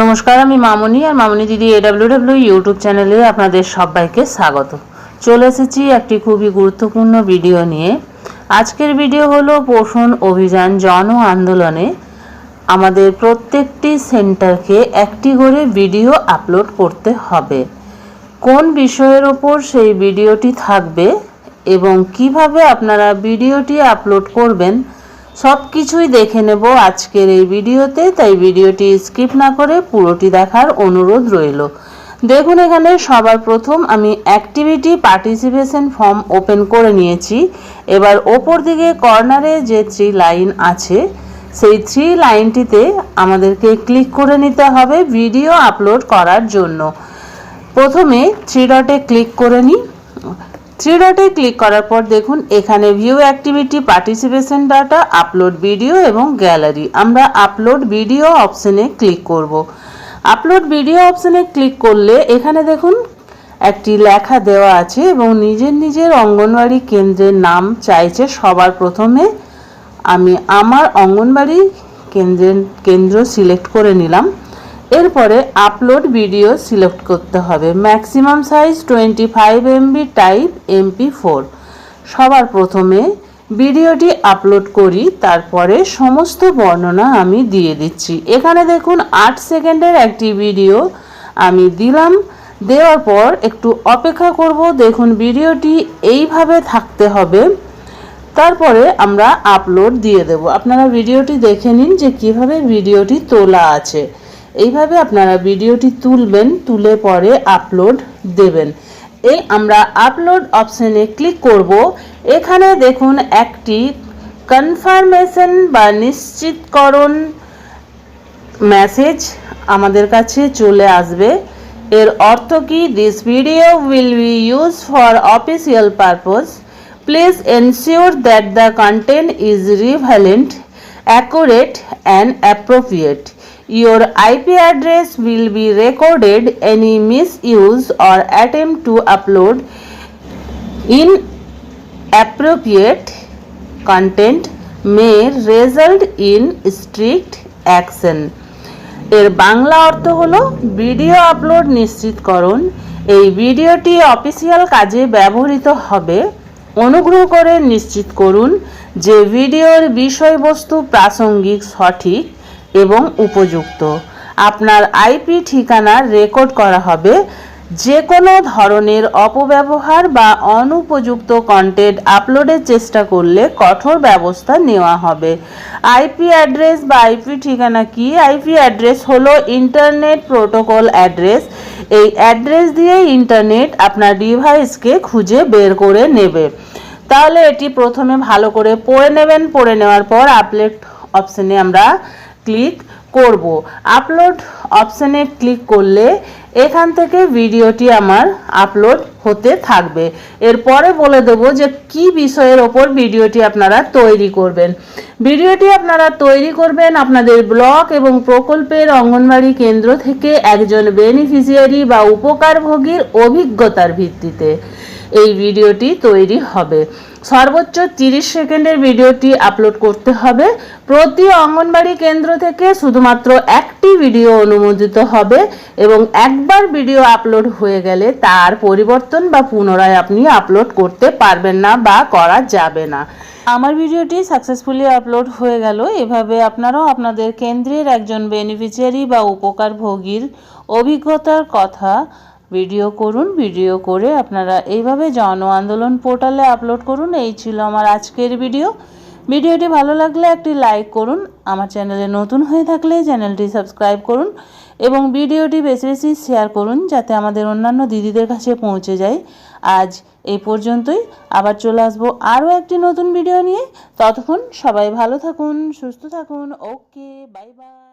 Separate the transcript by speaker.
Speaker 1: নমস্কার, আমি মামনি আর মামনি দিদি এডাব্লিউ ডাব্লিউ ইউটিউব চ্যানেলে আপনাদের সবাইকে স্বাগত। চলে এসেছি একটি খুবই গুরুত্বপূর্ণ ভিডিও নিয়ে। আজকের ভিডিও হলো পোষণ অভিযান জন আন্দোলনে আমাদের প্রত্যেকটি সেন্টারকে একটি করে ভিডিও আপলোড করতে হবে। কোন বিষয়ের ওপর সেই ভিডিওটি থাকবে এবং কীভাবে আপনারা ভিডিওটি আপলোড করবেন সব কিছুই দেখে নেব আজকের এই ভিডিওতে, তাই ভিডিওটি স্কিপ না করে পুরোটি দেখার অনুরোধ রইল। দেখুন এখানে সবার প্রথম আমি অ্যাক্টিভিটি পার্টিসিপেশন ফর্ম ওপেন করে নিয়েছি। এবার ওপর দিকে কর্নারে যে থ্রি লাইন আছে, সেই থ্রি লাইনটিতে আমাদেরকে ক্লিক করে নিতে হবে ভিডিও আপলোড করার জন্য। প্রথমে থ্রি ডটে ক্লিক করে নিই। থ্রি ডটে ক্লিক করার পর দেখুন, এখানে view activity participation data upload video এবং গ্যালারি আমরা আপলোড ভিডিও অপশনে ক্লিক করব। আপলোড ভিডিও অপশনে ক্লিক করলে এখানে দেখুন, একটি লেখা দেওয়া আছে এবং নিজের নিজের অঙ্গনওয়াড়ি কেন্দ্রের নাম চাইছে। সবার প্রথমে আমি আমার অঙ্গনবাড়ি কেন্দ্রের কেন্দ্র সিলেক্ট করে নিলাম। এরপরে আপলোড ভিডিও সিলেক্ট করতে হবে। Maximum size twenty five MB type MP four সবার প্রথমে ভিডিওটি আপলোড করি, তারপরে সমস্ত বর্ণনা আমি দিয়ে দিচ্ছি। এখানে দেখুন আট সেকেন্ডের একটি ভিডিও আমি দিলাম। দেওয়ার পর একটু অপেক্ষা করব, দেখুন ভিডিওটি এইভাবে থাকতে হবে। তারপরে আমরা আপলোড দিয়ে দেব। আপনারা ভিডিওটি দেখে নিন যে কীভাবে ভিডিওটি তোলা আছে। এইভাবে আপনারা ভিডিওটি তুলবেন, তুলে পরে আপলোড দেবেন। এই আমরা আপলোড অপশানে ক্লিক করব। এখানে দেখুন একটি কনফার্মেশন বা নিশ্চিতকরণ মেসেজ আমাদের কাছে চলে আসবে। এর অর্থ কি? This video will be use for official purpose please ensure that the content is relevant accurate and appropriate Your IP address will be recorded. Any misuse or attempt to upload inappropriate content may result in strict action. এর বাংলা অর্থ হলো video upload নিশ্চিতকরণ এই ভিডিওটি official কাজে ব্যবহৃত হবে অনুগ্রহ করে নিশ্চিত করুন যে ভিডিওর বিষয়বস্তু প্রাসঙ্গিক সঠিক এবং উপযুক্ত। আপনার আইপি ঠিকানা রেকর্ড করা হবে যে কোনো ধরনের অপব্যবহার বা অনুপযুক্ত কন্টেন্ট আপলোডের চেষ্টা করলে কঠোর ব্যবস্থা নেওয়া হবে। আইপি অ্যাড্রেস বা আইপি ঠিকানা কি? আইপি অ্যাড্রেস হলো ইন্টারনেট প্রোটোকল অ্যাড্রেস। এই অ্যাড্রেস দিয়ে ইন্টারনেট আপনার ডিভাইসকে খুঁজে বের করে নেবে। তাহলে এটি প্রথমে ভালো করে পড়ে নেবেন। পড়ে নেওয়ার পর আপলোড অপশনে আমরা ক্লিক করব। আপলোড অপশানে ক্লিক করলে এখান থেকে ভিডিওটি আমার আপলোড হতে থাকবে। এরপরে বলে দেবো যে কি বিষয়ের ওপর ভিডিওটি আপনারা তৈরি করবেন। ভিডিওটি আপনারা তৈরি করবেন আপনাদের ব্লক এবং প্রকল্পের অঙ্গনবাড়ি কেন্দ্র থেকে একজন বেনিফিশিয়ারি বা উপকারভোগীর অভিজ্ঞতার ভিত্তিতে। এই ভিডিওটি তৈরি হবে। সর্বোচ্চ তিরিশ সেকেন্ডের ভিডিওটি আপলোড করতে হবে। প্রতি অঙ্গনবাড়ি কেন্দ্র থেকে শুধুমাত্র একটি ভিডিও অনুমোদিত হবে এবং একবার ভিডিও আপলোড হয়ে গেলে তার পরিবর্তন বা পুনরায় আপনি আপলোড করতে পারবেন না বা করা যাবে না। আমার ভিডিওটি সাকসেসফুলি আপলোড হয়ে গেল। এভাবে আপনারাও আপনাদের কেন্দ্রের একজন বেনিফিশিয়ারি বা উপকারভোগীর অভিজ্ঞতার কথা ভিডিও করুন, ভিডিও করে আপনারা এইভাবে জন আন্দোলন পোর্টালে আপলোড করুন। এই ছিল আমার আজকের ভিডিও। ভিডিওটি ভালো লাগলে একটি লাইক করুন। আমার চ্যানেলে নতুন হয়ে থাকলে চ্যানেলটি সাবস্ক্রাইব করুন এবং ভিডিওটি বেশি বেশি শেয়ার করুন যাতে আমাদের অন্যান্য দিদিদের কাছে পৌঁছে যায়। আজ এই পর্যন্তই। আবার চলে আসব আরও একটি নতুন ভিডিও নিয়ে। ততক্ষণ সবাই ভালো থাকুন, সুস্থ থাকুন। Okay, bye bye.